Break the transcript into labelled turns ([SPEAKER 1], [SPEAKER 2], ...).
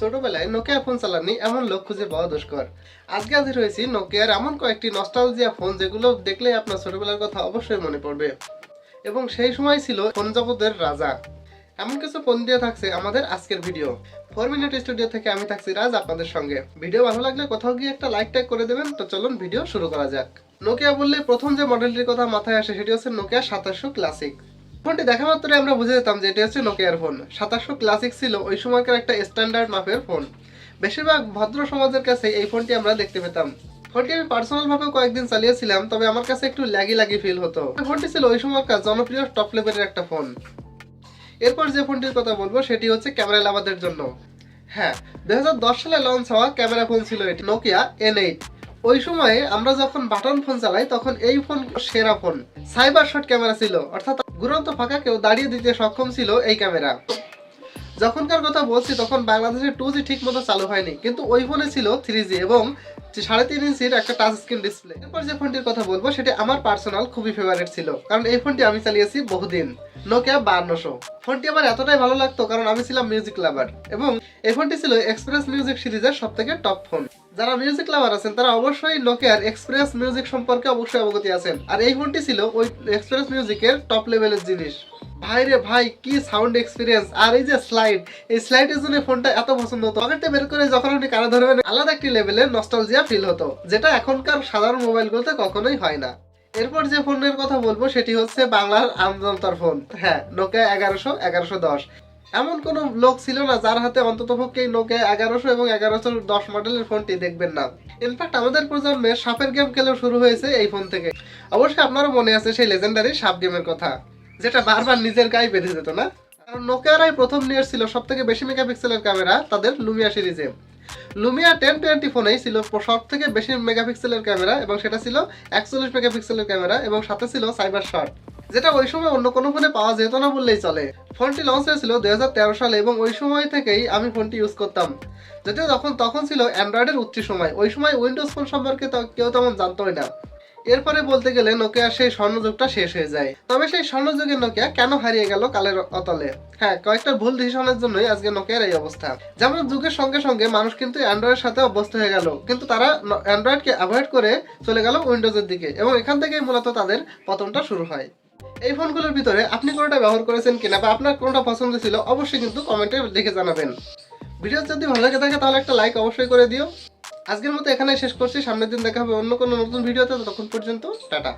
[SPEAKER 1] ছোটবেলায় Nokia phone চালাননি, এমন লোক খুঁজে পাওয়া দুষ্কর। আজকে হাজির হয়েছি নোকিয়ার এমন কয়েকটি নস্টালজিয়া ফোন যেগুলো দেখলে আপনার ছোটবেলার কথা অবশ্যই মনে পড়বে। এবং সেই সময় ছিল ফোন জগতের রাজা। এমন কিছু ফোন দিয়ে থাকছে আমাদের আজকের ভিডিও ফোর মিনিট স্টুডিও থেকে আমি থাকছি রাজ আপনাদের সঙ্গে। ভিডিও ভালো লাগলে কোথাও গিয়ে একটা লাইক ট্যাগ করে দেবেন, তো চলুন ভিডিও শুরু করা যাক। নোকিয়া বললে প্রথম যে মডেলটির কথা মাথায় আসে, সেটি হচ্ছে নোকিয়া সাতাশশো ক্লাসিক ফোনটি দেখা মাত্রই আমরা বুঝে যেতাম যে এটি হচ্ছে নোকিয়ার ফোন সাতাশশো ক্লাসিক ছিল ওই সময়কার একটা স্ট্যান্ডার্ড মাপের ফোন বেশিরভাগ ভদ্র সমাজের কাছে এই ফোনটি আমরা দেখতে পেতাম। ফোনটি আমি পার্সোনাল ভাবে কয়েকদিন চালিয়েছিলাম, তবে আমার কাছে একটু ল্যাগি লাগি ফিল হতো। ফোনটি ছিল ওই সময়কার জনপ্রিয় টপ লেভেলের একটা ফোন এরপর যে ফোনটির কথা বলব, সেটি হচ্ছে ক্যামেরা লাভাদের জন্য। হ্যাঁ দুই হাজার দশ সালে লঞ্চ হওয়া ক্যামেরা ফোন ছিল এটি নোকিয়া এন এইট ওই সময়ে আমরা যখন বাটন ফোন চালাই, তখন এই ফোন সেরা ফোন সাইবার শট ক্যামেরা ছিল, অর্থাৎ ঘুরন্ত ফাঁকাকেও দাঁড়িয়ে দিতে সক্ষম ছিল এই ক্যামেরা। যখনকার কথা বলছি তখন বাংলাদেশে টু জি ঠিক মতো চালু হয়নি, কিন্তু ওই ফোনে ছিল থ্রি জি এবং সাড়ে তিন ইঞ্চির একটা টাচ স্ক্রিন ডিসপ্লে এরপর যে ফোনটির কথা বলব, সেটি আমার পার্সোনাল খুবই ফেভারিট ছিল, কারণ এই ফোনটি আমি চালিয়েছি বহুদিন। নোকিয়া বান্নশো। ফোনটি আমার এতটাই ভালো লাগতো কারণ আমি ছিলাম মিউজিক লাভার এবং এই ফোনটি ছিল এক্সপ্রেস মিউজিক সিরিজের সব থেকে টপ ফোন যারা মিউজিক লাভার আছেন, তারা অবশ্যই নোকিয়ার এক্সপ্রেস মিউজিক সম্পর্কে অবশ্যই অবগতি আছেন। আর এই ফোনটি ছিল ওই এক্সপ্রেস মিউজিকের টপ লেভেলের জিনিস। ভাই রে ভাই, কি সাউন্ড এক্সপিরিয়েন্স আর এই যে স্লাইড এই স্লাইডের জন্য ফোনটা এত পছন্দ হতো। পকেটে বের করে যখন আপনি কানে ধরবেন, আলাদা একটি লেভেলের নস্টালজিয়া ফিল হতো, যেটা এখনকার সাধারণ মোবাইলগুলোতে কখনোই হয় না। এরপর যে ফোনের কথা বলব, সেটি হচ্ছে বাংলার আমজনতার ফোন। হ্যাঁ নোকিয়া এগারোশো এগারোশো দশ। এমন কোন লোক ছিল না যার হাতে অন্তত পক্ষে নোকিয়া এগারোশো এবং এগারোশো দশ মডেলের ফোনটি দেখবেন না। ইনফ্যাক্ট আমাদের প্রজন্মে সাপের গেম খেলেও শুরু হয়েছে এই ফোন থেকে। অবশ্যই আপনারও মনে আছে সেই লেজেন্ডারি সাপ গেমের কথা, যেটা বারবার নিজের গায়ে বেঁধে যেত না? কারণ নোকিয়ারাই প্রথম নিয়ে এসেছিল সব থেকে বেশি মেগাপিক্সেলের ক্যামেরা, তাদের লুমিয়া সিরিজে। লুমিয়া টেন টোয়েন্টি ফোনেই ছিল সব থেকে বেশি মেগাপিক্সেলের ক্যামেরা এবং সেটা ছিল একচল্লিশ মেগাপিক্সেলের ক্যামেরা এবং সাথে ছিল সাইবার শট, যেটা ওই সময় অন্য কোনো ফোনে পাওয়া যেত না বললেই চলে। ফোনটি লঞ্চ হয়েছিল দুই হাজার তেরো সালে এবং ওই সময় থেকেই আমি ফোনটি ইউজ করতাম। যদিও তখন তখন ছিল অ্যান্ড্রয়েডের উচ্চ সময়, ওই সময় উইন্ডোজ ফোন সম্পর্কে কেউ তেমন জানতোই না। এরপরে বলতে গেলে নোকিয়ার সেই স্বর্ণযুগটা শেষ হয়ে যায়। তবে সেই স্বর্ণযুগের নোকিয়া কেন হারিয়ে গেল কালের অতলে? হ্যাঁ কয়েকটা ভুল ডিসিশনের জন্যই আজকে নোকিয়ার এই অবস্থা। যেমন যুগের সঙ্গে সঙ্গে মানুষ কিন্তু অ্যান্ড্রয়েডের সাথে অভ্যস্ত হয়ে গেল। কিন্তু তারা অ্যান্ড্রয়েডকে অ্যাভয়েড করে চলে গেল উইন্ডোজের দিকে এবং এখান থেকেই মূলত তাদের পতনটা শুরু হয়। এই ফোনগুলোর ভিতরে আপনি কোনটা ব্যবহার করেছেন কিনা বা আপনার কোনটা পছন্দ ছিল, অবশ্যই কিন্তু কমেন্টে লিখে জানাবেন। ভিডিও যদি ভালো লাগে থাকে তাহলে একটা লাইক অবশ্যই করে দিও। আজকের মতো এখানে শেষ করছি। সামনের দিন দেখা হবে অন্য কোনো নতুন ভিডিওতে। ততক্ষণ পর্যন্ত, টাটা।